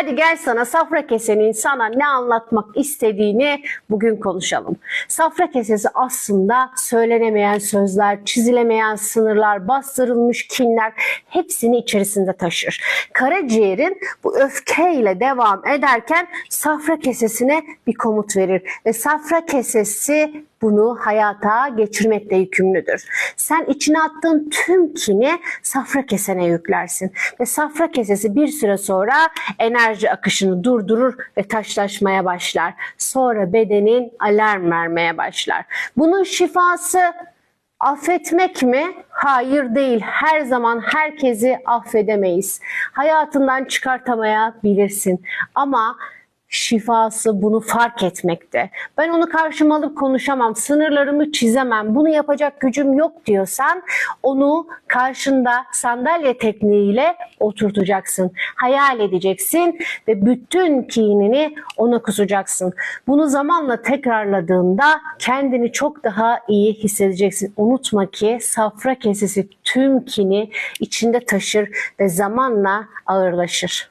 Hadi gel sana safra kesenin sana ne anlatmak istediğini bugün konuşalım. Safra kesesi aslında söylenemeyen sözler, çizilemeyen sınırlar, bastırılmış kinler hepsini içerisinde taşır. Karaciğerin bu öfkeyle devam ederken safra kesesine bir komut verir ve safra kesesi bunu hayata geçirmekle yükümlüdür. Sen içine attığın tüm kini safra kesene yüklersin ve safra kesesi bir süre sonra enerji akışını durdurur ve taşlaşmaya başlar. Sonra bedenin alarm vermeye başlar. Bunun şifası Affetmek mi? Hayır değil. Her zaman herkesi affedemeyiz. Hayatından çıkartamayabilirsin. Ama şifası bunu fark etmekte. Ben onu karşıma alıp konuşamam, sınırlarımı çizemem, bunu yapacak gücüm yok diyorsan onu karşında sandalye tekniğiyle oturtacaksın. Hayal edeceksin ve bütün kinini ona kusacaksın. Bunu zamanla tekrarladığında kendini çok daha iyi hissedeceksin. Unutma ki safra kesesi tüm kini içinde taşır ve zamanla ağırlaşır.